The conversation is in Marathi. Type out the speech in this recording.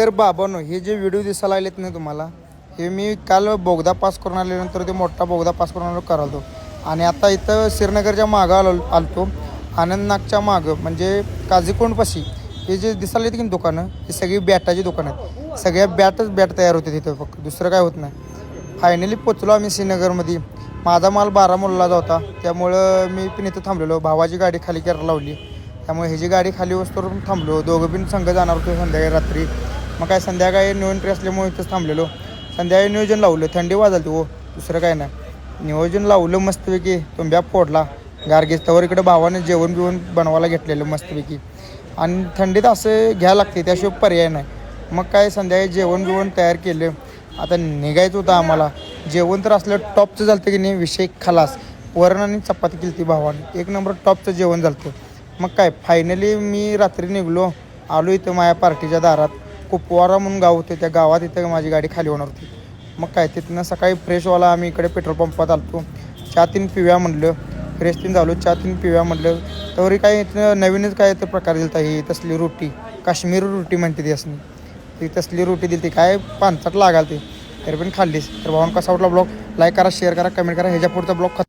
तर बाबांनो हे जे व्हिडिओ दिसायला आलेत ना तुम्हाला हे मी काल बोगदा पास करून आल्यानंतर ते मोठा बोगदा पास करून आलो करालतो. आणि आता इथं श्रीनगरच्या मागं आलो आलतो. आनंदनागच्या मागं म्हणजे काझीकोंडपाशी हे जे दिसायला येते की दुकानं ही सगळी बॅटाची दुकानं आहेत. सगळ्या बॅटच बॅट तयार होते तिथं फक्त दुसरं काय होत नाही. फायनली पोचलो आम्ही श्रीनगरमध्ये. माझा माल बारामुल्लाचा होता. त्यामुळं मी पण इथं थांबलेलो. भावाची गाडी खाली करायला लावली. त्यामुळे ह्याची गाडी खाली वस्तूवर थांबलो. दोघं पण संघ जाणार होतो संध्याकाळी रात्री. मग काय संध्याकाळी नवीन ट्री असल्यामुळे इथंच थांबलेलो. संध्याकाळी नियोजन लावलं थंडी वाजालती हो दुसरं काय नाही. नियोजन लावलं मस्तपैकी तुंब्या फोडला. गारगेस्तवर इकडे भावाने जेवण बिवण बनवायला घेतलेलं मस्तपैकी. आणि थंडीत असं घ्यायला लागते त्याशिवाय पर्याय नाही. मग काय संध्याकाळी जेवण बिवण तयार केलं. आता निघायचं होतं आम्हाला. जेवण तर असलं टॉपचं झालं की नाही विषय खलास. वरण आणि चपाती केली ती भावाने. एक नंबर टॉपचं जेवण झालं मग काय फायनली मी रात्री निघलो. आलो इथं माझ्या पार्टीच्या दारात. कुपवारा म्हणून गाव होते त्या गावात इथं माझी गाडी खाली होणार होती. मग काय तिथनं सकाळी फ्रेशवाला आम्ही इकडे पेट्रोल पंपात आलतो. चहा तीन पिव्या म्हणलं फ्रेश तीन झालो चहा तीन पिव्या म्हणलं तरी काय इथं नवीनच काय तर प्रकार दिलता ही तसली रोटी काश्मीरी रोटी म्हणते ती असली. ती तसली रोटी दिली ती काय पानचट लागाल ती तरी पण खाल्लीस. तर भावन कसा वाटला ब्लॉग? लाईक करा शेअर करा कमेंट करा. ह्याच्या पुढचा ब्लॉग